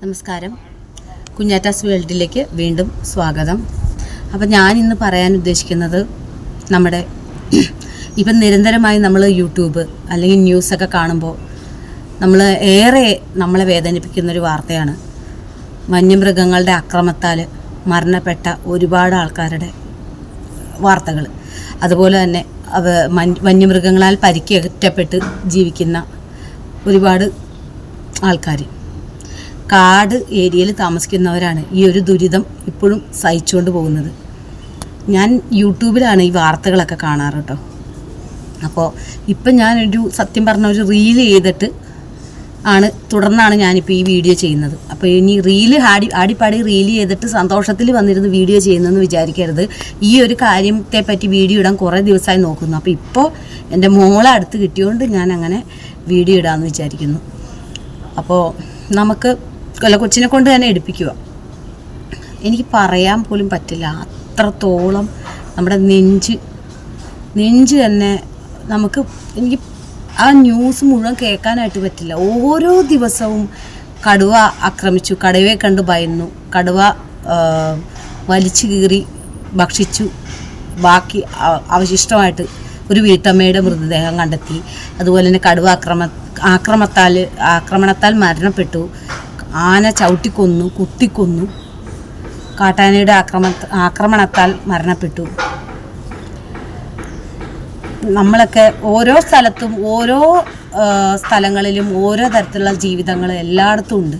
നമസ്കാരം. കുഞ്ഞാറ്റാസ് വേൾഡിലേക്ക് വീണ്ടും സ്വാഗതം. അപ്പം ഞാൻ ഇന്ന് പറയാൻ ഉദ്ദേശിക്കുന്നത് നമ്മുടെ ഇപ്പം നിരന്തരമായി നമ്മൾ യൂട്യൂബ് അല്ലെങ്കിൽ ന്യൂസൊക്കെ കാണുമ്പോൾ നമ്മൾ ഏറെ നമ്മളെ വേദനിപ്പിക്കുന്നൊരു വാർത്തയാണ്. വന്യമൃഗങ്ങളുടെ അക്രമത്താൽ മരണപ്പെട്ട ഒരുപാട് ആൾക്കാരുടെ വാർത്തകൾ. അതുപോലെ തന്നെ അവ വന്യമൃഗങ്ങളാൽ പരിക്കേറ്റപ്പെട്ട് ജീവിക്കുന്ന ഒരുപാട് ആൾക്കാർ കാട് ഏരിയയിൽ താമസിക്കുന്നവരാണ് ഈ ഒരു ദുരിതം ഇപ്പോഴും സഹിച്ചുകൊണ്ട് പോകുന്നത്. ഞാൻ യൂട്യൂബിലാണ് ഈ വാർത്തകളൊക്കെ കാണാറ് കേട്ടോ അപ്പോൾ ഇപ്പം ഞാനൊരു സത്യം പറഞ്ഞ ഒരു റീൽ ചെയ്തിട്ട് ആണ് തുടർന്നാണ് ഞാനിപ്പോൾ ഈ വീഡിയോ ചെയ്യുന്നത്. അപ്പോൾ ഇനി റീൽ ആടി ആടിപ്പാടി റീൽ ചെയ്തിട്ട് സന്തോഷത്തിൽ വന്നിരുന്ന് വീഡിയോ ചെയ്യുന്നതെന്ന് വിചാരിക്കരുത്. ഈ ഒരു കാര്യത്തെ പറ്റി വീഡിയോ ഇടാൻ കുറേ ദിവസമായി നോക്കുന്നു. അപ്പോൾ ഇപ്പോൾ എന്റെ മോളെ അടുത്ത് കിട്ടിയോണ്ട് ഞാൻ അങ്ങനെ വീഡിയോ ഇടാമെന്ന് വിചാരിക്കുന്നു. അപ്പോൾ നമുക്ക് കൊല്ല കൊച്ചിനെ കൊണ്ട് തന്നെ എടുപ്പിക്കുക എനിക്ക് പറയാൻ പോലും പറ്റില്ല. അത്രത്തോളം നമ്മുടെ നെഞ്ച് നെഞ്ച് തന്നെ നമുക്ക് എനിക്ക് ആ ന്യൂസ് മുഴുവൻ കേൾക്കാനായിട്ട് പറ്റില്ല. ഓരോ ദിവസവും കടുവ ആക്രമിച്ചു കടുവയെ കണ്ട് ഭയന്നു. കടുവ വലിച്ചു കീറി ഭക്ഷിച്ചു. ബാക്കി അവശിഷ്ടമായിട്ട് ഒരു വീട്ടമ്മയുടെ മൃതദേഹം കണ്ടെത്തി. അതുപോലെ തന്നെ കടുവ ആക്രമ ആക്രമത്താൽ ആക്രമണത്താൽ മരണപ്പെട്ടു. ആന ചവിട്ടിക്കൊന്നു കുത്തിക്കൊന്നു. കാട്ടാനയുടെ ആക്രമ ആക്രമണത്താൽ മരണപ്പെട്ടു. നമ്മളൊക്കെ ഓരോ സ്ഥലത്തും ഓരോ സ്ഥലങ്ങളിലും ഓരോ തരത്തിലുള്ള ജീവിതങ്ങൾ എല്ലായിടത്തും ഉണ്ട്.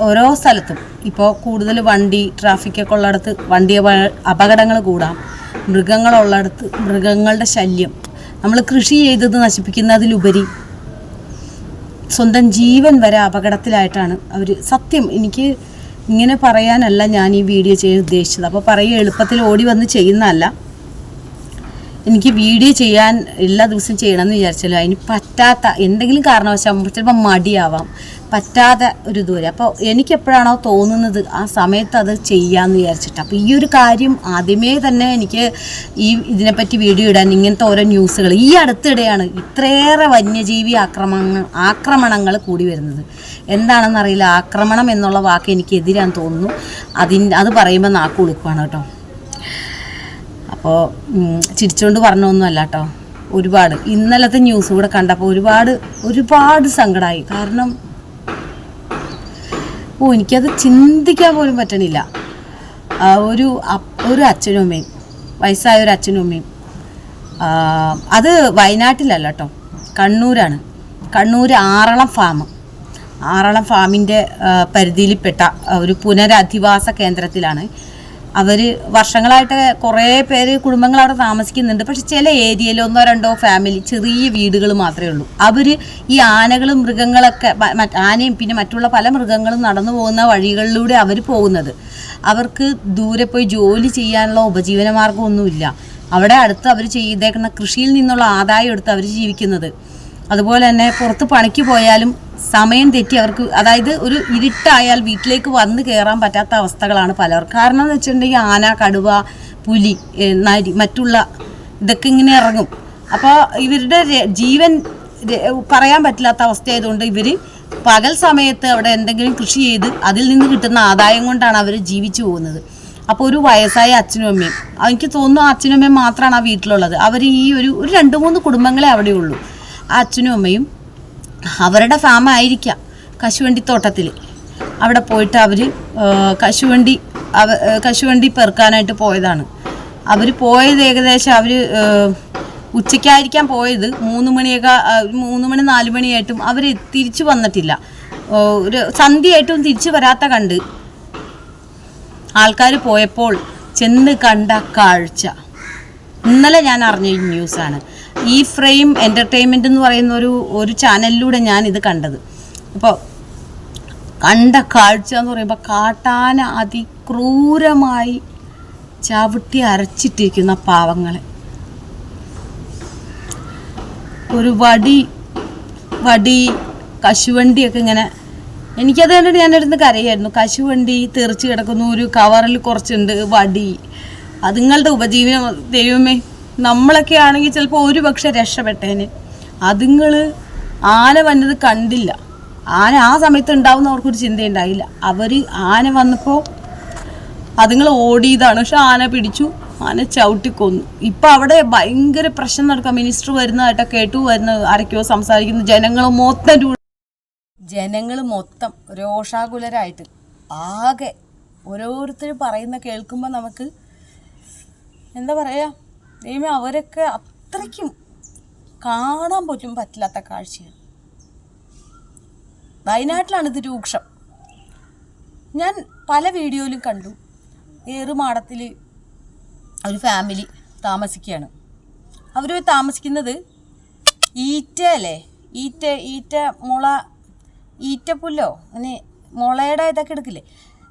ഓരോ സ്ഥലത്തും. ഇപ്പോൾ കൂടുതൽ വണ്ടി ട്രാഫിക്കൊക്കെ ഉള്ളിടത്ത് വണ്ടി അപകടങ്ങൾ കൂടാം. മൃഗങ്ങളുള്ളിടത്ത് മൃഗങ്ങളുടെ ശല്യം. നമ്മൾ കൃഷി ചെയ്തത് നശിപ്പിക്കുന്നതിലുപരി സ്വന്തം ജീവൻ വരെ അപകടത്തിലായിട്ടാണ് അവർ സത്യം എനിക്ക് ഇങ്ങനെ പറയാനല്ല ഞാൻ ഈ വീഡിയോ ചെയ്യാൻ ഉദ്ദേശിച്ചത്. അപ്പോൾ പറയുക എളുപ്പത്തിൽ ഓടി വന്ന് ചെയ്യുന്നതല്ല. എനിക്ക് വീഡിയോ ചെയ്യാൻ എല്ലാ ദിവസവും ചെയ്യണമെന്ന് വിചാരിച്ചാലും അതിന് പറ്റാത്ത എന്തെങ്കിലും കാരണവശാൽ ചിലപ്പോൾ മടിയാവാം. പറ്റാത്ത ഒരു ദൂരം അപ്പോൾ എനിക്ക് എപ്പോഴാണോ തോന്നുന്നത് ആ സമയത്ത് അത് ചെയ്യാമെന്ന് വിചാരിച്ചിട്ട്. അപ്പോൾ ഈ ഒരു കാര്യം ആദ്യമേ തന്നെ എനിക്ക് ഈ ഇതിനെപ്പറ്റി വീഡിയോ ഇടാൻ ഇങ്ങനത്തെ ഓരോ ന്യൂസുകൾ ഈ അടുത്തിടെയാണ് ഇത്രയേറെ വന്യജീവി ആക്രമണങ്ങൾ ആക്രമണങ്ങൾ കൂടി വരുന്നത്. എന്താണെന്നറിയില്ല. ആക്രമണം എന്നുള്ള വാക്ക് എനിക്ക് എതിരാന്ന് തോന്നുന്നു. അതിൻ അത് പറയുമ്പോൾ നാക്ക് കൊടുക്കുവാണ് കേട്ടോ. അപ്പോൾ ചിരിച്ചുകൊണ്ട് പറഞ്ഞൊന്നുമല്ല കേട്ടോ ഒരുപാട്. ഇന്നലത്തെ ന്യൂസ് കൂടെ കണ്ടപ്പോൾ ഒരുപാട് ഒരുപാട് സങ്കടമായി കാരണം ഓ എനിക്കത് ചിന്തിക്കാൻ പോലും പറ്റണില്ല. ഒരു ഒരു അച്ഛനും അമ്മയും വയസ്സായ ഒരു അച്ഛനും അമ്മയും. അത് വയനാട്ടിലല്ല കേട്ടോ കണ്ണൂരാണ്. കണ്ണൂർ ആറളം ഫാം ആറളം ഫാമിന്റെ പരിധിയിൽപ്പെട്ട ഒരു പുനരധിവാസ കേന്ദ്രത്തിലാണ്. അവർ വർഷങ്ങളായിട്ട് കുറേ പേര് കുടുംബങ്ങൾ അവിടെ താമസിക്കുന്നുണ്ട്. പക്ഷെ ചില ഏരിയയിൽ ഒന്നോ രണ്ടോ ഫാമിലി ചെറിയ വീടുകൾ മാത്രമേ ഉള്ളൂ. അവർ ഈ ആനകളും മൃഗങ്ങളൊക്കെ ആനയും പിന്നെ മറ്റുള്ള പല മൃഗങ്ങളും നടന്നു പോകുന്ന വഴികളിലൂടെ അവർ പോകുന്നത്. അവർക്ക് ദൂരെ പോയി ജോലി ചെയ്യാനുള്ള ഉപജീവന മാർഗമൊന്നുമില്ല അവിടെ അടുത്ത് അവർ ചെയ്തേക്കുന്ന കൃഷിയിൽ നിന്നുള്ള ആദായം എടുത്ത് അവർ ജീവിക്കുന്നത്. അതുപോലെ തന്നെ പുറത്ത് പണിക്ക് പോയാലും സമയം തെറ്റി അവർക്ക് അതായത് ഒരു ഇരുട്ടായാൽ വീട്ടിലേക്ക് വന്ന് കയറാൻ പറ്റാത്ത അവസ്ഥകളാണ് പലർക്കും. കാരണം എന്ന് വെച്ചിട്ടുണ്ടെങ്കിൽ ആന കടുവ പുലി നരി മറ്റുള്ള ഇതൊക്കെ ഇങ്ങനെ ഇറങ്ങും. അപ്പോൾ ഇവരുടെ ജീവൻ പറയാൻ പറ്റില്ലാത്ത അവസ്ഥയായതുകൊണ്ട് ഇവർ പകൽ സമയത്ത് അവിടെ എന്തെങ്കിലും കൃഷി ചെയ്ത് അതിൽ നിന്ന് കിട്ടുന്ന ആദായം കൊണ്ടാണ് അവർ ജീവിച്ചു പോകുന്നത്. അപ്പോൾ ഒരു വയസ്സായ അച്ഛനും അമ്മയും എനിക്ക് തോന്നുന്നു അച്ഛനും അമ്മയും മാത്രമാണ് ആ വീട്ടിലുള്ളത്. അവർ ഈ ഒരു ഒരു രണ്ട് മൂന്ന് കുടുംബങ്ങളെ അവിടെ ഉള്ളൂ ആ അച്ഛനും അമ്മയും അവരുടെ ഫാം ആയിരിക്കാം കശുവണ്ടി തോട്ടത്തിൽ അവിടെ പോയിട്ട് അവർ കശുവണ്ടി അവ കശുവണ്ടി പെറുക്കാനായിട്ട് പോയതാണ്. അവർ പോയത് ഏകദേശം അവർ ഉച്ചയ്ക്കായിരിക്കാം പോയത്. മൂന്ന് മണിയൊക്കെ മൂന്ന് മണി നാല് മണിയായിട്ടും അവർ തിരിച്ചു വന്നിട്ടില്ല. ഒരു സന്ധ്യയായിട്ടും തിരിച്ചു വരാത്ത കണ്ട് ആൾക്കാർ പോയപ്പോൾ ചെന്ന് കണ്ട കാഴ്ച. ഇന്നലെ ഞാൻ അറിഞ്ഞ ന്യൂസാണ് ഈ ഫ്രെയിം എന്റർടൈൻമെന്റ് എന്ന് പറയുന്ന ഒരു ഒരു ചാനലിലൂടെ ഞാൻ ഇത് കണ്ടത്. അപ്പോൾ കണ്ട കാഴ്ച എന്ന് പറയുമ്പോൾ കാട്ടാന അതിക്രൂരമായി ചവിട്ടി അരച്ചിട്ടിരിക്കുന്ന പാവങ്ങളെ. ഒരു വടി വടി കശുവണ്ടിയൊക്കെ ഇങ്ങനെ എനിക്കത് കണ്ടിട്ട് ഞാനിരുന്ന് കരയായിരുന്നു. കശുവണ്ടി തെറിച്ച് കിടക്കുന്നു ഒരു കവറിൽ കുറച്ചുണ്ട് വടി. അതുങ്ങളുടെ ഉപജീവനം ദൈവമേ. നമ്മളൊക്കെ ആണെങ്കിൽ ചിലപ്പോൾ ഒരു പക്ഷെ രക്ഷപ്പെട്ടേന്. അതുങ്ങൾ ആന വന്നത് കണ്ടില്ല. ആന ആ സമയത്ത് ഉണ്ടാവുന്നവർക്കൊരു ചിന്തയുണ്ടായില്ല. അവർ ആന വന്നപ്പോൾ അതുങ്ങൾ ഓടിയതാണ്. പക്ഷെ ആന പിടിച്ചു. ആന ചവിട്ടി കൊന്നു. ഇപ്പം അവിടെ ഭയങ്കര പ്രശ്നം നടക്കാം. മിനിസ്റ്റർ വരുന്നതായിട്ട് കേട്ടു വരുന്ന ആരൊക്കെയോ സംസാരിക്കുന്നു. ജനങ്ങൾ മൊത്തം ജനങ്ങൾ മൊത്തം രോഷാകുലരായിട്ട് ആകെ ഓരോരുത്തർ പറയുന്ന കേൾക്കുമ്പോൾ നമുക്ക് എന്താ പറയുക ദൈവമേ അവരൊക്കെ അത്രയ്ക്കും കാണാൻ പോലും പറ്റില്ലാത്ത കാഴ്ചയാണ്. വയനാട്ടിലാണ് ഇത് രൂക്ഷം. ഞാൻ പല വീഡിയോയിലും കണ്ടു. ഏറുമാടത്തിൽ ഒരു ഫാമിലി താമസിക്കുകയാണ്. അവർ താമസിക്കുന്നത് ഈറ്റ അല്ലേ ഈറ്റ ഈറ്റ മുള ഈറ്റപ്പുല്ലോ? അങ്ങനെ മുളയുടെ ഇതൊക്കെ എടുക്കില്ലേ?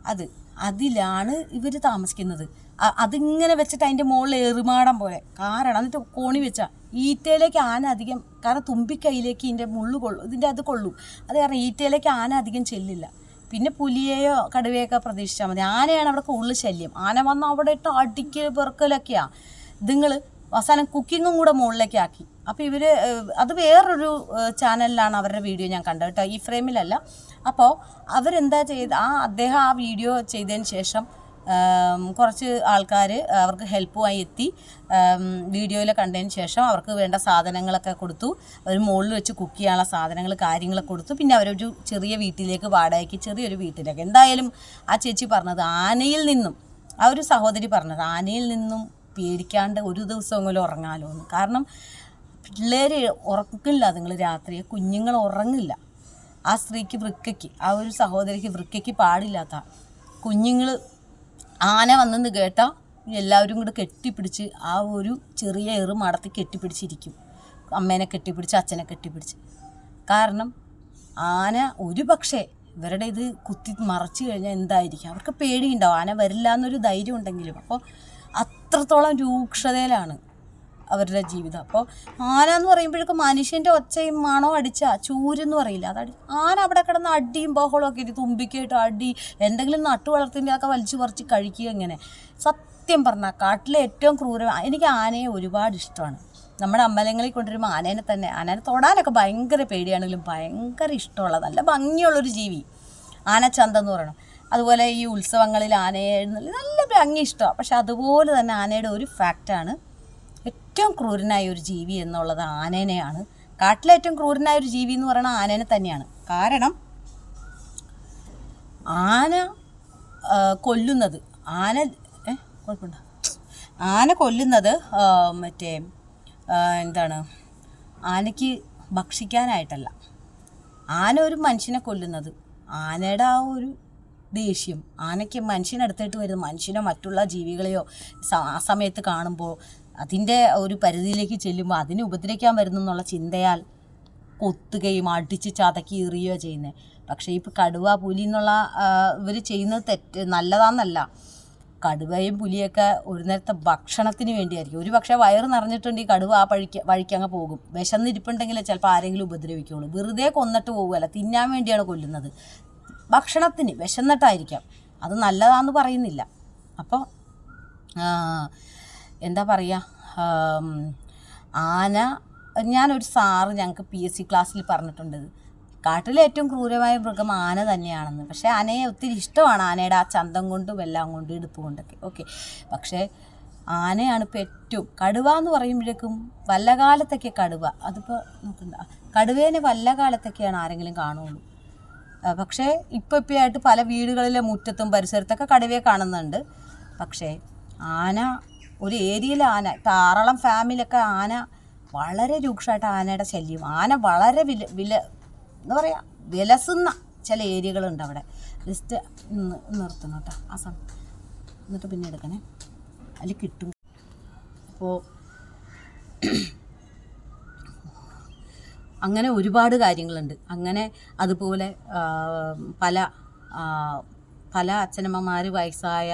അത് അതിലാണ് ഇവർ താമസിക്കുന്നത്. അതിങ്ങനെ വെച്ചിട്ട് അതിന്റെ മുകളിൽ എറുമാടം പോലെ കാരണം എന്നിട്ട് കോണി വെച്ചാൽ ഈറ്റയിലേക്ക് ആന അധികം കാരണം തുമ്പിക്കൈയിലേക്ക് ഇതിന്റെ മുള്ളു കൊള്ളു ഇതിന്റെ അത് കൊള്ളും. അത് കാരണം ഈറ്റയിലേക്ക് ആന അധികം ചെല്ലില്ല. പിന്നെ പുലിയെയോ കടുവയൊക്കെ പ്രതീക്ഷിച്ചാൽ മതി. ആനയാണ് അവിടെ കൂടുതൽ ശല്യം. ആന വന്ന് അവിടെ ഇട്ട് അടിക്ക് പെറുക്കലൊക്കെയാണ് ഇതുങ്ങൾ അവസാനം കുക്കിങ്ങും കൂടെ മുകളിലേക്ക് ആക്കി. അപ്പോൾ ഇവർ അത് വേറൊരു ചാനലിലാണ് അവരുടെ വീഡിയോ ഞാൻ കണ്ടത് കേട്ടോ. ഈ ഫ്രെയിമിലല്ല. അപ്പോൾ അവരെന്താ ചെയ്ത് ആ അദ്ദേഹം ആ വീഡിയോ ചെയ്തതിന് ശേഷം കുറച്ച് ആൾക്കാർ അവർക്ക് ഹെൽപ്പുമായി എത്തി വീഡിയോയിൽ കണ്ടതിന് ശേഷം അവർക്ക് വേണ്ട സാധനങ്ങളൊക്കെ കൊടുത്തു. ഒരു മുകളിൽ വെച്ച് കുക്ക് ചെയ്യാനുള്ള സാധനങ്ങൾ കാര്യങ്ങളൊക്കെ കൊടുത്തു. പിന്നെ അവരൊരു ചെറിയ വീട്ടിലേക്ക് വാടകയ്ക്ക് ചെറിയൊരു വീട്ടിലേക്ക്. എന്തായാലും ആ ചേച്ചി പറഞ്ഞത് ആനയിൽ നിന്നും ആ ഒരു സഹോദരി പറഞ്ഞത് ആനയിൽ നിന്നും പേടിക്കാണ്ട് ഒരു ദിവസമെങ്കിലും ഉറങ്ങാലോ എന്ന്. കാരണം പിള്ളേർ ഉറക്കില്ല നിങ്ങൾ രാത്രി. കുഞ്ഞുങ്ങൾ ഉറങ്ങില്ല. ആ സ്ത്രീക്ക് വൃക്കയ്ക്ക് ആ ഒരു സഹോദരിക്ക് വൃക്കയ്ക്ക് പാടില്ലാത്ത കുഞ്ഞുങ്ങൾ ആന വന്നെന്ന് കേട്ടാൽ എല്ലാവരും കൂടെ കെട്ടിപ്പിടിച്ച് ആ ഒരു ചെറിയ എറ് മടത്തി കെട്ടിപ്പിടിച്ചിരിക്കും. അമ്മേനെ കെട്ടിപ്പിടിച്ച് അച്ഛനെ കെട്ടിപ്പിടിച്ച്. കാരണം ആന ഒരു പക്ഷേ ഇവരുടെ ഇത് കുത്തി മറച്ചു കഴിഞ്ഞാൽ എന്തായിരിക്കും? അവർക്ക് പേടിയുണ്ടാവും. ആന വരില്ല എന്നൊരു ധൈര്യം ഉണ്ടെങ്കിലും. അപ്പോൾ അത്രത്തോളം രൂക്ഷതയിലാണ് അവരുടെ ജീവിതം. അപ്പോൾ ആന എന്ന് പറയുമ്പോഴേക്കും മനുഷ്യന്റെ ഒച്ചയും മണോ അടിച്ച ചൂരെന്ന് പറയില്ല. അത് ആന അവിടെ കിടന്ന് അടിയും ബഹളവും ഒക്കെ ഇട്ട് തുമ്പിക്കായിട്ട് അടി എന്തെങ്കിലും നട്ടു വളർത്തിന്റെ ഒക്കെ വലിച്ചു പറിച്ച് കഴിക്കുക ഇങ്ങനെ. സത്യം പറഞ്ഞാൽ കാട്ടിലെ ഏറ്റവും ക്രൂര എനിക്ക് ആനയെ ഒരുപാട് ഇഷ്ടമാണ്. നമ്മുടെ അമ്പലങ്ങളിൽ കൊണ്ടുവരുമ്പോൾ ആനേനെ തന്നെ ആനേനെ തൊടാനൊക്കെ ഭയങ്കര പേടിയാണെങ്കിലും ഭയങ്കര ഇഷ്ടമുള്ള നല്ല ഭംഗിയുള്ളൊരു ജീവി. ആനച്ചന്ത എന്ന് പറയണം. അതുപോലെ ഈ ഉത്സവങ്ങളിൽ ആനയെ നല്ല ഭംഗി ഇഷ്ടമാണ് പക്ഷെ അതുപോലെ തന്നെ ആനയുടെ ഒരു ഫാക്റ്റാണ് ഏറ്റവും ക്രൂരനായ ഒരു ജീവി എന്നുള്ളത് ആനേനെയാണ്. കാട്ടിലെ ഏറ്റവും ക്രൂരനായ ഒരു ജീവി എന്ന് പറയുന്നത് ആനേനെ തന്നെയാണ്. കാരണം ആന കൊല്ലുന്നത് ആന ഏ ആന കൊല്ലുന്നത് മറ്റേ എന്താണ് ആനയ്ക്ക് ഭക്ഷിക്കാനായിട്ടല്ല. ആന ഒരു മനുഷ്യനെ കൊല്ലുന്നത്. ആനയുടെ ആ ഒരു ദേഷ്യം ആനയ്ക്ക് മനുഷ്യനെടുത്തിട്ട് വരുന്നത് മനുഷ്യനോ മറ്റുള്ള ജീവികളെയോ ആ സമയത്ത് കാണുമ്പോൾ അതിന്റെ ഒരു പരിധിയിലേക്ക് ചെല്ലുമ്പോൾ അതിനെ ഉപദ്രവിക്കാൻ വരുന്നു എന്നുള്ള ചിന്തയാൽ കൊത്തുകയും അടിച്ച് ചതക്കി എറിയുകയോ ചെയ്യുന്നത് പക്ഷേ ഇപ്പോൾ കടുവ പുലി എന്നുള്ള ഇവർ ചെയ്യുന്നത് തെറ്റ് നല്ലതാണെന്നല്ല കടുവയും പുലിയൊക്കെ ഒരു നേരത്തെ ഭക്ഷണത്തിന് വേണ്ടിയായിരിക്കും. ഒരു പക്ഷേ വയറ് നിറഞ്ഞിട്ടുണ്ടെങ്കിൽ കടുവ ആ വഴിക്ക് വഴിക്ക് അങ്ങ് പോകും. വിശന്നിരിപ്പുണ്ടെങ്കിൽ ചിലപ്പോൾ ആരെങ്കിലും ഉപദ്രവിക്കുള്ളൂ. വെറുതെ കൊന്നിട്ട് പോകുമല്ല തിന്നാൻ വേണ്ടിയാണ് കൊല്ലുന്നത്. ഭക്ഷണത്തിന് വിശന്നിട്ടായിരിക്കാം. അത് നല്ലതാന്ന് പറയുന്നില്ല. അപ്പോൾ എന്താ പറയുക ആന ഞാനൊരു സാറ് ഞങ്ങൾക്ക് പി എസ് സി ക്ലാസ്സിൽ പറഞ്ഞിട്ടുണ്ട്. കാട്ടിലെ ഏറ്റവും ക്രൂരമായ മൃഗം ആന തന്നെയാണെന്ന്. പക്ഷേ ആനയെ ഒത്തിരി ഇഷ്ടമാണ് ആനയുടെ ആ ചന്തം കൊണ്ടും എല്ലാം കൊണ്ടും എടുപ്പ് കൊണ്ടൊക്കെ ഓക്കെ. പക്ഷേ ആനയാണ് ഇപ്പോൾ ഏറ്റവും കടുവ എന്ന് പറയുമ്പോഴേക്കും വല്ല കാലത്തൊക്കെ കടുവ. അതിപ്പോൾ നോക്കണ്ട. കടുവേനെ വല്ല കാലത്തൊക്കെയാണ് ആരെങ്കിലും കാണുള്ളൂ. പക്ഷേ ഇപ്പോൾ ഇപ്പോൾ ആയിട്ട് പല വീടുകളിലെ മുറ്റത്തും പരിസരത്തൊക്കെ കടുവയെ കാണുന്നുണ്ട്. പക്ഷേ ആന ഒരു ഏരിയയിൽ ആന ധാരാളം ഫാമിലൊക്കെ ആന വളരെ രൂക്ഷമായിട്ട് ആനയുടെ ശല്യം. ആന വളരെ വില വില എന്താ പറയുക വിലസുന്ന ചില ഏരിയകളുണ്ട് അവിടെ. ജസ്റ്റ് നിർത്തണം കേട്ടോ ആ സമയം എന്നിട്ട് പിന്നെ എടുക്കണേ. അതിൽ കിട്ടും. അപ്പോൾ അങ്ങനെ ഒരുപാട് കാര്യങ്ങളുണ്ട്. അങ്ങനെ അതുപോലെ പല പല അച്ഛനമ്മമാർ വയസ്സായ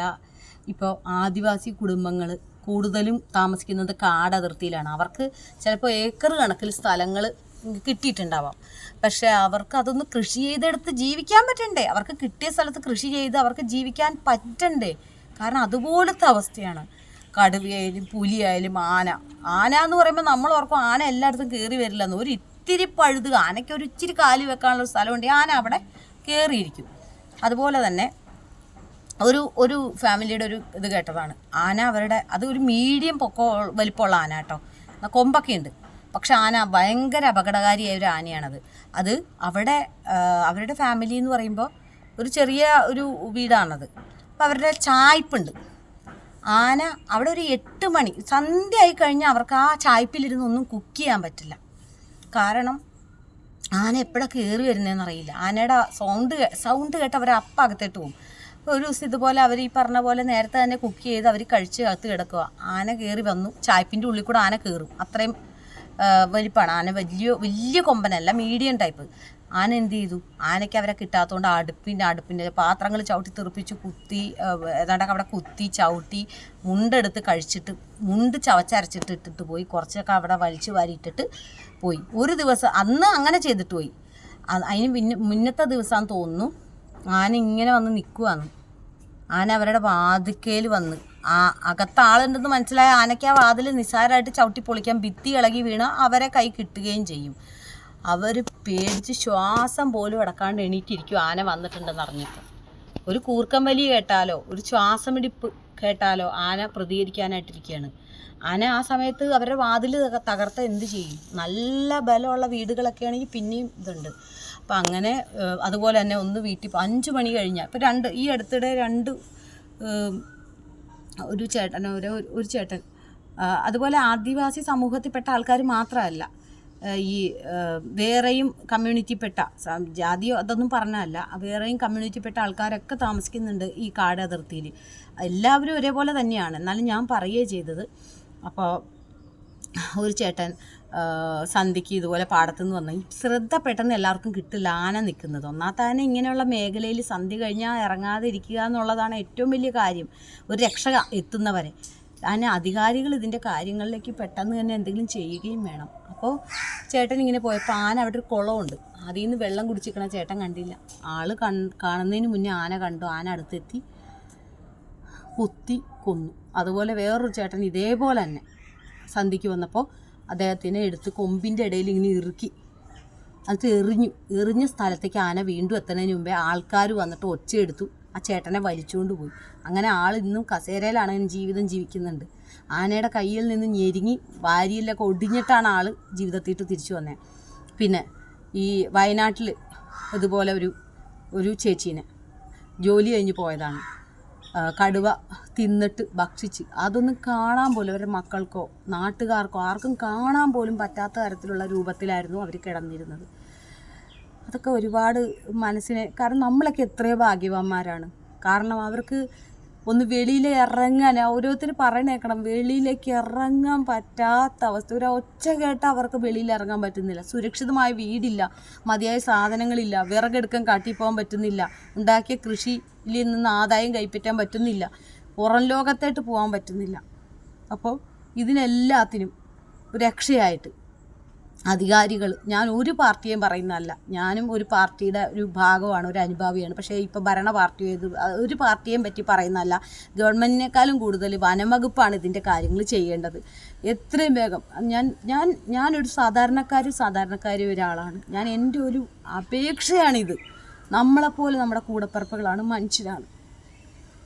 ഇപ്പോൾ ആദിവാസി കുടുംബങ്ങൾ കൂടുതലും താമസിക്കുന്നത് കാട് അതിർത്തിയിലാണ് അവർക്ക് ചിലപ്പോൾ ഏക്കർ കണക്കിൽ സ്ഥലങ്ങൾ കിട്ടിയിട്ടുണ്ടാവാം. പക്ഷേ അവർക്ക് അതൊന്ന് കൃഷി ചെയ്തെടുത്ത് ജീവിക്കാൻ പറ്റണ്ടേ? അവർക്ക് കിട്ടിയ സ്ഥലത്ത് കൃഷി ചെയ്ത് അവർക്ക് ജീവിക്കാൻ പറ്റണ്ടേ? കാരണം അതുപോലത്തെ അവസ്ഥയാണ്. കടുവയായാലും പുലിയായാലും ആന. ആന എന്ന് പറയുമ്പോൾ നമ്മൾ ഓർക്കും ആന എല്ലായിടത്തും കയറി വരില്ല എന്ന്. ഒരു ഇത്തിരി പഴുത് ആനയ്ക്ക് ഒരു ഇച്ചിരി കാലി വെക്കാനുള്ള സ്ഥലമുണ്ട്. ആന അവിടെ കയറിയിരിക്കും അതുപോലെ തന്നെ ഒരു ഒരു ഫാമിലിയുടെ ഒരു ഇത് കേട്ടതാണ്. ആന അവരുടെ അത് ഒരു മീഡിയം പൊക്കോ വലിപ്പമുള്ള ആന കേട്ടോ. കൊമ്പൊക്കെ ഉണ്ട് പക്ഷെ ആന ഭയങ്കര അപകടകാരിയായ ഒരു ആനയാണത്. അത് അവിടെ അവരുടെ ഫാമിലി എന്ന് പറയുമ്പോൾ ഒരു ചെറിയ ഒരു വീടാണത്. അപ്പോൾ അവരുടെ ചായ്പുണ്ട് ആന അവിടെ ഒരു എട്ട് മണി സന്ധ്യ ആയി കഴിഞ്ഞാൽ അവർക്ക് ആ ചായ്പിലിരുന്ന് ഒന്നും കുക്ക് ചെയ്യാൻ പറ്റില്ല. കാരണം ആന എപ്പോഴാണ് കയറി വരുന്നതെന്ന് അറിയില്ല. ആനയുടെ സൗണ്ട് സൗണ്ട് കേട്ട് അവർ അപ്പം അകത്തേട്ട് പോകും. ഒരു ദിവസം ഇതുപോലെ അവർ ഈ പറഞ്ഞ പോലെ നേരത്തെ തന്നെ കുക്ക് ചെയ്ത് അവർ കഴിച്ച് അകത്ത് കിടക്കുക. ആന കയറി വന്നു. ചായ്പിന്റെ ഉള്ളിൽ കൂടെ ആന കയറും അത്രയും വലിപ്പാണ്. ആന വലിയ വലിയ കൊമ്പനല്ല മീഡിയം ടൈപ്പ് ആന എന്ത് ചെയ്തു? ആനയ്ക്ക് അവരെ കിട്ടാത്തതുകൊണ്ട് അടുപ്പിന്റെ അടുപ്പിന്റെ പാത്രങ്ങൾ ചവിട്ടി തെറിപ്പിച്ച് കുത്തി ഏതാണ്ടൊക്കെ അവിടെ കുത്തി ചവിട്ടി മുണ്ടെടുത്ത് കഴിച്ചിട്ട് മുണ്ട് ചവച്ചരച്ചിട്ട് ഇട്ടിട്ട് പോയി. കുറച്ചൊക്കെ അവിടെ വലിച്ചു വാരിയിട്ടിട്ട് പോയി. ഒരു ദിവസം അന്ന് അങ്ങനെ ചെയ്തിട്ട് പോയി. അത് അതിന് പിന്നെ മുന്നത്തെ ദിവസമാണെന്ന് തോന്നുന്നു ആന ഇങ്ങനെ വന്ന് നിൽക്കുവാന്ന് ആന അവരുടെ വാതിക്കയിൽ വന്ന്. ആ അകത്ത് ആളുണ്ടെന്ന് മനസ്സിലായ ആനയ്ക്ക് ആ വാതിൽ നിസ്സാരമായിട്ട് ചവിട്ടി പൊളിക്കാൻ ഭിത്തി ഇളകി വീണ അവരെ കൈ കിട്ടുകയും ചെയ്യും. അവർ പേടിച്ച് ശ്വാസം പോലും അടക്കാണ്ട് എണീറ്റിരിക്കും ആന വന്നിട്ടുണ്ടെന്ന് അറിഞ്ഞിട്ട്. ഒരു കൂർക്കം വലി കേട്ടാലോ ഒരു ശ്വാസമിടിപ്പ് കേട്ടാലോ ആന പ്രതികരിക്കാനായിട്ടിരിക്കുകയാണ്. ആന ആ സമയത്ത് അവരുടെ വാതിൽ തകർത്ത എന്ത് ചെയ്യും? നല്ല ബലമുള്ള വീടുകളൊക്കെ ആണെങ്കിൽ പിന്നെയും ഇതുണ്ട്. അപ്പം അങ്ങനെ അതുപോലെ തന്നെ ഒന്ന് വീട്ടിൽ അഞ്ച് മണി കഴിഞ്ഞാൽ ഇപ്പം രണ്ട് ഈ അടുത്തിടെ രണ്ട് ഒരു ചേട്ടൻ ഒരു ഒരു ചേട്ടൻ അതുപോലെ ആദിവാസി സമൂഹത്തിൽപ്പെട്ട ആൾക്കാർ മാത്രമല്ല ഈ വേറെയും കമ്മ്യൂണിറ്റിപ്പെട്ട ജാതിയോ അതൊന്നും പറഞ്ഞതല്ല വേറെയും കമ്മ്യൂണിറ്റിപ്പെട്ട ആൾക്കാരൊക്കെ താമസിക്കുന്നുണ്ട് ഈ കാട് അതിർത്തിയിൽ എല്ലാവരും ഒരേപോലെ തന്നെയാണ്. എന്നാലും ഞാൻ പറയുകയേ ചെയ്തത് അപ്പോൾ ഒരു ചേട്ടൻ സന്ധിക്ക് ഇതുപോലെ ഇതുപോലെ പാടത്തുനിന്ന് വന്നു ശ്രദ്ധ പെട്ടെന്ന് എല്ലാവർക്കും കിട്ടില്ല ആന നിൽക്കുന്നത്. ഒന്നാമത്തെ ആന ഇങ്ങനെയുള്ള മേഖലയിൽ സന്ധി കഴിഞ്ഞാൽ ഇറങ്ങാതെ ഇരിക്കുക എന്നുള്ളതാണ് ഏറ്റവും വലിയ കാര്യം. ഒരു രക്ഷക എത്തുന്നവരെ. അതിന് അധികാരികൾ ഇതിന്റെ കാര്യങ്ങളിലേക്ക് പെട്ടെന്ന് തന്നെ എന്തെങ്കിലും ചെയ്യുകയും വേണം. അപ്പോൾ ചേട്ടൻ ഇങ്ങനെ പോയപ്പോൾ ആന അവിടെ ഒരു കുളമുണ്ട്. അതിൽ നിന്ന് വെള്ളം കുടിച്ചിരിക്കണ ചേട്ടൻ കണ്ടില്ല. ആൾ കൺ കാണുന്നതിന് മുന്നേ ആന കണ്ടു. ആന അടുത്തെത്തി കുത്തി കൊന്നു. അതുപോലെ വേറൊരു ചേട്ടൻ ഇതേപോലെ തന്നെ. സന്ധിക്ക് വന്നപ്പോൾ അദ്ദേഹത്തിനെ എടുത്ത് കൊമ്പിന്റെ ഇടയിൽ ഇങ്ങനെ ഇറുക്കി. അത് എറിഞ്ഞു. എറിഞ്ഞ സ്ഥലത്തേക്ക് ആന വീണ്ടും എത്തുന്നതിന് മുമ്പേ ആൾക്കാർ വന്നിട്ട് ഒച്ചയെടുത്തു. ആ ചേട്ടനെ വലിച്ചുകൊണ്ട് പോയി. അങ്ങനെ ആൾ ഇന്നും കസേരയിലാണ് ജീവിതം ജീവിക്കുന്നുണ്ട്. ആനയുടെ കയ്യിൽ നിന്ന് ഞെരുങ്ങി വാരിയിലൊക്കെ ഒടിഞ്ഞിട്ടാണ് ആൾ ജീവിതത്തിട്ട് തിരിച്ചു വന്നത് പിന്നെ ഈ വയനാട്ടിൽ ഇതുപോലെ ഒരു ഒരു ചേച്ചീനെ ജോലി കഴിഞ്ഞ് പോയതാണ്. കടുവ തിന്നിട്ട് ഭക്ഷിച്ച്. അതൊന്നും കാണാൻ പോലും അവരുടെ മക്കൾക്കോ നാട്ടുകാർക്കോ ആർക്കും കാണാൻ പോലും പറ്റാത്ത തരത്തിലുള്ള രൂപത്തിലായിരുന്നു അവർ കിടന്നിരുന്നത്. അതൊക്കെ ഒരുപാട് മനസ്സിനെ കാരണം നമ്മളൊക്കെ എത്രയോ ഭാഗ്യവാന്മാരാണ്. കാരണം അവർക്ക് ഒന്ന് വെളിയിൽ ഇറങ്ങാൻ ഓരോരുത്തർ പറയണേക്കണം വെളിയിലേക്ക് ഇറങ്ങാൻ പറ്റാത്ത അവസ്ഥ. ഒരു ഒച്ച കേട്ട് അവർക്ക് വെളിയിൽ ഇറങ്ങാൻ പറ്റുന്നില്ല. സുരക്ഷിതമായ വീടില്ല മതിയായ സാധനങ്ങളില്ല വിറകെടുക്കാൻ കാട്ടിപ്പോകാൻ പറ്റുന്നില്ല ഉണ്ടാക്കിയ കൃഷിയിൽ നിന്ന് ആദായം കൈപ്പറ്റാൻ പറ്റുന്നില്ല പുറം ലോകത്തായിട്ട് പോകാൻ പറ്റുന്നില്ല. അപ്പോൾ ഇതിനെല്ലാത്തിനും രക്ഷയായിട്ട് അധികാരികൾ ഞാൻ ഒരു പാർട്ടിയും പറയുന്നതല്ല. ഞാനും ഒരു പാർട്ടിയുടെ ഒരു ഭാഗമാണ് ഒരു അനുഭാവിയാണ്. പക്ഷേ ഇപ്പോൾ ഭരണ പാർട്ടി ഏത് ഒരു പാർട്ടിയെയും പറ്റി പറയുന്നതല്ല. ഗവൺമെന്റിനേക്കാളും കൂടുതൽ വനംവകുപ്പാണ് ഇതിന്റെ കാര്യങ്ങൾ ചെയ്യേണ്ടത്. എത്രയും വേഗം. ഞാൻ ഞാൻ ഞാനൊരു സാധാരണക്കാരും സാധാരണക്കാരും ഒരാളാണ്. ഞാൻ എന്റെ ഒരു അപേക്ഷയാണിത്. നമ്മളെപ്പോലെ നമ്മുടെ കൂടപ്പറപ്പുകളാണ് മനുഷ്യരാണ്.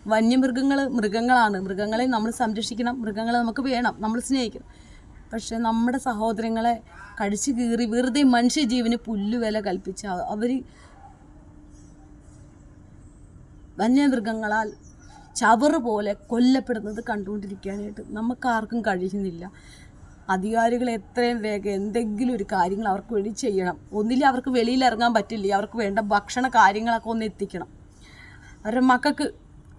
വന്യമൃഗങ്ങൾ മൃഗങ്ങളാണ്. മൃഗങ്ങളെ നമ്മൾ സംരക്ഷിക്കണം. മൃഗങ്ങളെ നമുക്ക് വേണം. നമ്മൾ സ്നേഹിക്കണം. പക്ഷെ നമ്മുടെ സഹോദരങ്ങളെ കടിച്ചു കീറി വെറുതെ മനുഷ്യജീവന് പുല്ലുവില കൽപ്പിച്ച അവർ വന്യമൃഗങ്ങളാൽ ചവറ് പോലെ കൊല്ലപ്പെടുന്നത് കണ്ടുകൊണ്ടിരിക്കാനായിട്ട് നമുക്കാർക്കും കഴിയുന്നില്ല. അധികാരികൾ എത്രയും വേഗം എന്തെങ്കിലും ഒരു കാര്യങ്ങൾ അവർക്ക് വേണ്ടി ചെയ്യണം. ഒന്നിലും അവർക്ക് വെളിയിൽ ഇറങ്ങാൻ പറ്റില്ല. അവർക്ക് വേണ്ട ഭക്ഷണ കാര്യങ്ങളൊക്കെ ഒന്ന് എത്തിക്കണം. അവരുടെ മക്കൾക്ക്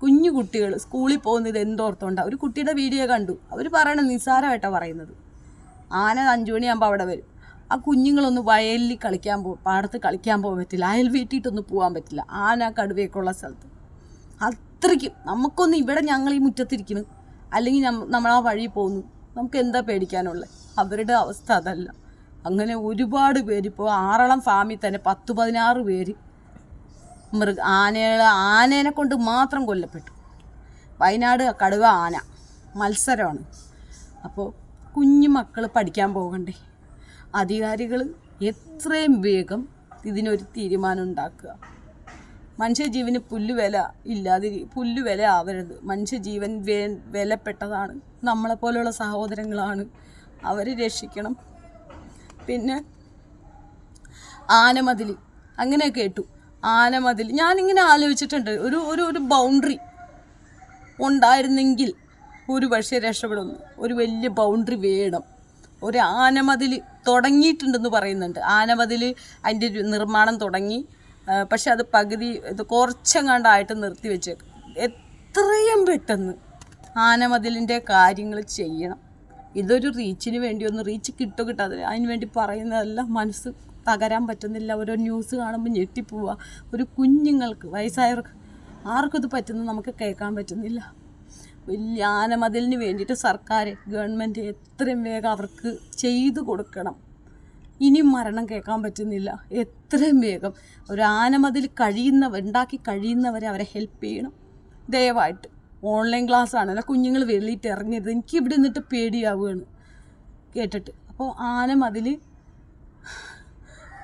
കുഞ്ഞു കുട്ടികൾ സ്കൂളിൽ പോകുന്നത് എന്തോർത്തോണ്ട ഒരു കുട്ടിയുടെ വീഡിയോ കണ്ടു. അവർ പറയണത് നിസ്സാരമായിട്ടാണ് പറയുന്നത്. ആന അഞ്ചു മണിയാകുമ്പോൾ അവിടെ വരും. ആ കുഞ്ഞുങ്ങളൊന്ന് വയലിൽ കളിക്കാൻ പോകും പാടത്ത് കളിക്കാൻ പോകാൻ പറ്റില്ല. അയൽ വീട്ടിയിട്ടൊന്നും പോകാൻ പറ്റില്ല. ആന കടുവയൊക്കെ ഉള്ള സ്ഥലത്ത്. അത്രയ്ക്കും. നമുക്കൊന്ന് ഇവിടെ ഞങ്ങൾ ഈ മുറ്റത്തിരിക്കുന്നു അല്ലെങ്കിൽ നമ്മൾ ആ വഴി പോകുന്നു. നമുക്ക് എന്താ പേടിക്കാനുള്ളത് അവരുടെ അവസ്ഥ അതല്ല. അങ്ങനെ ഒരുപാട് പേര് ഇപ്പോൾ ആറളം ഫാമിൽ തന്നെ പത്ത് പതിനാറ് പേര് മൃഗ ആനകളെ ആനേനെ കൊണ്ട് മാത്രം കൊല്ലപ്പെട്ടു. വയനാട് കടുവ ആന. മത്സരമാണ്. അപ്പോൾ കുഞ്ഞു മക്കൾ പഠിക്കാൻ പോകണ്ടേ? അധികാരികൾ എത്രയും വേഗം ഇതിനൊരു തീരുമാനം ഉണ്ടാക്കുക മനുഷ്യജീവന് പുല്ലുവില ഇല്ലാതെ പുല്ലുവില ആവരുത്. മനുഷ്യജീവൻ വേ വിലപ്പെട്ടതാണ്. നമ്മളെപ്പോലെയുള്ള സഹോദരങ്ങളാണ് അവരെ രക്ഷിക്കണം. പിന്നെ ആനമതിൽ. അങ്ങനെ കേട്ടു. ആനമതിൽ. ഞാനിങ്ങനെ ആലോചിച്ചിട്ടുണ്ട്. ഒരു ഒരു ഒരു ബൗണ്ടറി ഉണ്ടായിരുന്നെങ്കിൽ ഒരു പക്ഷേ രക്ഷപ്പെടുന്നു. ഒരു വലിയ ബൗണ്ടറി വേണം. ഒരു ആനമതിൽ തുടങ്ങിയിട്ടുണ്ടെന്ന് പറയുന്നുണ്ട്. ആനമതിൽ അതിന്റെ നിർമ്മാണം തുടങ്ങി. പക്ഷെ അത് പകുതി ഇത് കുറച്ചെങ്ങാണ്ടായിട്ട് നിർത്തി വെച്ചേക്കും എത്രയും പെട്ടെന്ന് ആനമതിലിന്റെ കാര്യങ്ങൾ ചെയ്യണം. ഇതൊരു റീച്ചിന് വേണ്ടി ഒന്ന് റീച്ച് കിട്ടോ കിട്ടാതെ അതിന് വേണ്ടി പറയുന്നതെല്ലാം. മനസ്സ് തകരാൻ പറ്റുന്നില്ല. ഓരോ ന്യൂസ് കാണുമ്പോൾ ഞെട്ടിപ്പോവുക ഒരു കുഞ്ഞുങ്ങൾക്ക് വയസ്സായവർക്ക് ആർക്കും ഇത് പറ്റുന്നത് നമുക്ക് കേൾക്കാൻ പറ്റുന്നില്ല. വലിയ ആനമതിലിന് വേണ്ടിയിട്ട് സർക്കാർ ഗവൺമെന്റ് എത്രയും വേഗം അവർക്ക് ചെയ്തു കൊടുക്കണം. ഇനി മരണം കേൾക്കാൻ പറ്റുന്നില്ല. എത്രയും വേഗം ഒരു ആനമതിൽ കഴിയുന്നവർ ഉണ്ടാക്കി കഴിയുന്നവരെ അവരെ ഹെൽപ്പ് ചെയ്യണം. ദയവായിട്ട്. ഓൺലൈൻ ക്ലാസ് ആണ് അല്ല കുഞ്ഞുങ്ങൾ വെളിയിട്ട് ഇറങ്ങരുത്. എനിക്ക് ഇവിടെ നിന്നിട്ട് പേടിയാവുകയാണ്. കേട്ടിട്ട്. അപ്പോൾ ആനമതിൽ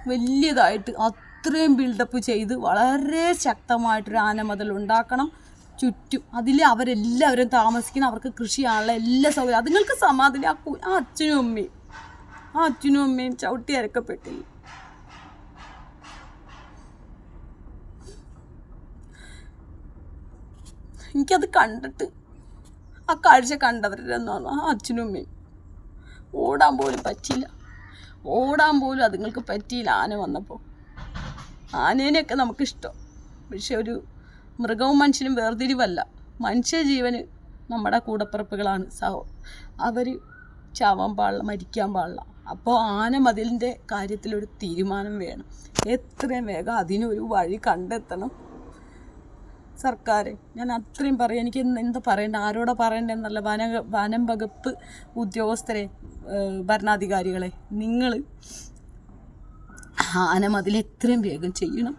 വലിയതായിട്ട് അത്രയും ബിൽഡപ്പ് ചെയ്ത് വളരെ ശക്തമായിട്ടൊരു ആനമതിൽ ഉണ്ടാക്കണം. ചുറ്റും അതിൽ അവരെല്ലാവരും താമസിക്കുന്ന അവർക്ക് കൃഷിയാണുള്ള എല്ലാ സൗകര്യം അതുങ്ങൾക്ക് സമാധാനം ആ കു- ആ അച്ഛനും അമ്മയും. ആ അച്ഛനും അമ്മയും ചവിട്ടി അരക്കപ്പെട്ടില്ല എനിക്കത് കണ്ടിട്ട് ആ കാഴ്ച കണ്ടവരുടെ ആ അച്ഛനും അമ്മയും. ഓടാൻ പോലും പറ്റിയില്ല. ഓടാൻ പോലും അതുങ്ങൾക്ക് പറ്റിയില്ല ആന വന്നപ്പോൾ. ആനേനെയൊക്കെ നമുക്കിഷ്ടം. പക്ഷെ ഒരു മൃഗവും മനുഷ്യനും വേർതിരിവല്ല. മനുഷ്യജീവന് നമ്മുടെ കൂടപ്പിറപ്പുകളാണ്. സഹോ അവർ ചാവാൻ പാടില്ല മരിക്കാൻ പാടില്ല. അപ്പോൾ ആന മതിലിന്റെ കാര്യത്തിലൊരു തീരുമാനം വേണം. എത്രയും വേഗം അതിനൊരു വഴി കണ്ടെത്തണം സർക്കാർ ഞാൻ അത്രയും പറയാം. എനിക്ക് എന്താ പറയേണ്ട ആരോടാ പറയണ്ടെന്നല്ല വന വനം വകുപ്പ് ഉദ്യോഗസ്ഥരെ ഭരണാധികാരികളെ. നിങ്ങൾ ആന മതിൽ എത്രയും വേഗം ചെയ്യണം.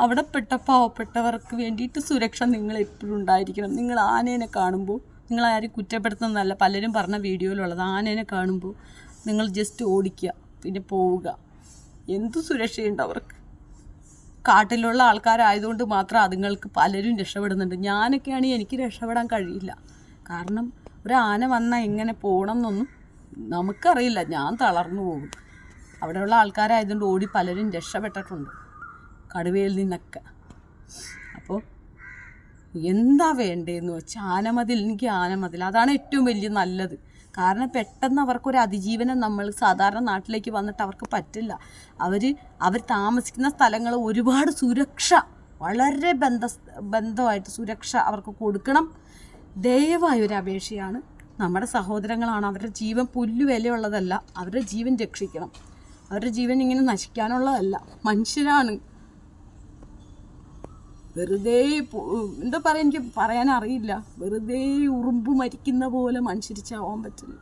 അവിടെ പെട്ട പാവപ്പെട്ടവർക്ക് വേണ്ടിയിട്ട് സുരക്ഷ നിങ്ങൾ എപ്പോഴും ഉണ്ടായിരിക്കണം. നിങ്ങൾ ആനേനെ കാണുമ്പോൾ നിങ്ങൾ ആരും കുറ്റപ്പെടുത്തുന്നതല്ല പലരും പറഞ്ഞ വീഡിയോയിലുള്ളത് ആനേനെ കാണുമ്പോൾ നിങ്ങൾ ജസ്റ്റ് ഓടിക്കുക പിന്നെ പോവുക. എന്ത് സുരക്ഷയുണ്ട് അവർക്ക്? കാട്ടിലുള്ള ആൾക്കാരായതുകൊണ്ട് മാത്രം അതുങ്ങൾക്ക് പലരും രക്ഷപ്പെടുന്നുണ്ട്. ഞാനൊക്കെയാണെങ്കിൽ എനിക്ക് രക്ഷപ്പെടാൻ കഴിയില്ല. കാരണം ഒരു ആന വന്നാൽ എങ്ങനെ പോകണം എന്നൊന്നും നമുക്കറിയില്ല. ഞാൻ തളർന്നു പോകും. അവിടെയുള്ള ആൾക്കാരായതുകൊണ്ട് ഓടി പലരും രക്ഷപ്പെട്ടിട്ടുണ്ട്. കടുവയിൽ നിന്നൊക്കെ. അപ്പോൾ എന്താ വേണ്ടതെന്ന് വെച്ചാൽ ആനമതിൽ എനിക്ക് ആനമതിൽ. അതാണ് ഏറ്റവും വലിയ നല്ലത്. കാരണം പെട്ടെന്ന് അവർക്കൊരു അതിജീവനം നമ്മൾ സാധാരണ നാട്ടിലേക്ക് വന്നിട്ട് അവർക്ക് പറ്റില്ല. അവർ അവർ താമസിക്കുന്ന സ്ഥലങ്ങൾ ഒരുപാട് സുരക്ഷ വളരെ ബന്ധ ബന്ധമായിട്ട് സുരക്ഷ അവർക്ക് കൊടുക്കണം. ദയവായ ഒരു അപേക്ഷയാണ് നമ്മുടെ സഹോദരങ്ങളാണ്. അവരുടെ ജീവൻ പുല്ലു വിലയുള്ളതല്ല അവരുടെ ജീവൻ രക്ഷിക്കണം. അവരുടെ ജീവൻ ഇങ്ങനെ നശിക്കാനുള്ളതല്ല. മനുഷ്യരാണ് വെറുതെ എന്താ പറയുക എനിക്ക് പറയാൻ അറിയില്ല. വെറുതെ ഉറുമ്പ് മരിക്കുന്ന പോലെ മനുഷ്യരിച്ചാവാൻ ചാവാൻ പറ്റില്ല.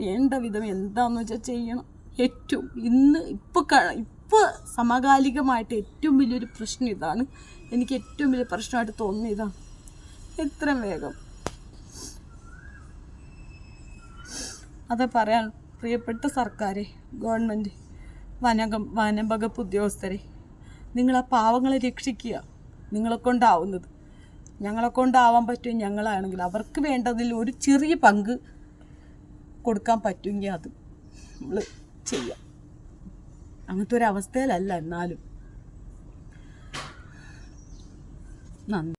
വേണ്ട വിധം എന്താന്ന് വെച്ചാൽ ചെയ്യണം. ഏറ്റവും ഇന്ന് ഇപ്പോൾ ഇപ്പോൾ സമകാലികമായിട്ട് ഏറ്റവും വലിയൊരു പ്രശ്നം ഇതാണ്. എനിക്ക് ഏറ്റവും വലിയ പ്രശ്നമായിട്ട് തോന്നുന്നത് ഇതാണ്. എത്രയും വേഗം. അത് പറയാൻ പ്രിയപ്പെട്ട സർക്കാരെ ഗവൺമെന്റ് വനകം വനംവകുപ്പ് ഉദ്യോഗസ്ഥരെ നിങ്ങൾ ആ പാവങ്ങളെ രക്ഷിക്കുക. നിങ്ങളെ കൊണ്ടാവുന്നത്. ഞങ്ങളെ കൊണ്ടാവാൻ പറ്റും ഞങ്ങളാണെങ്കിൽ. അവർക്ക് വേണ്ടതിൽ ഒരു ചെറിയ പങ്ക് കൊടുക്കാൻ പറ്റുമെങ്കിൽ അത് നമ്മൾ ചെയ്യാം. അങ്ങനത്തെ ഒരു അവസ്ഥയിലല്ല എന്നാലും. നന്ദി.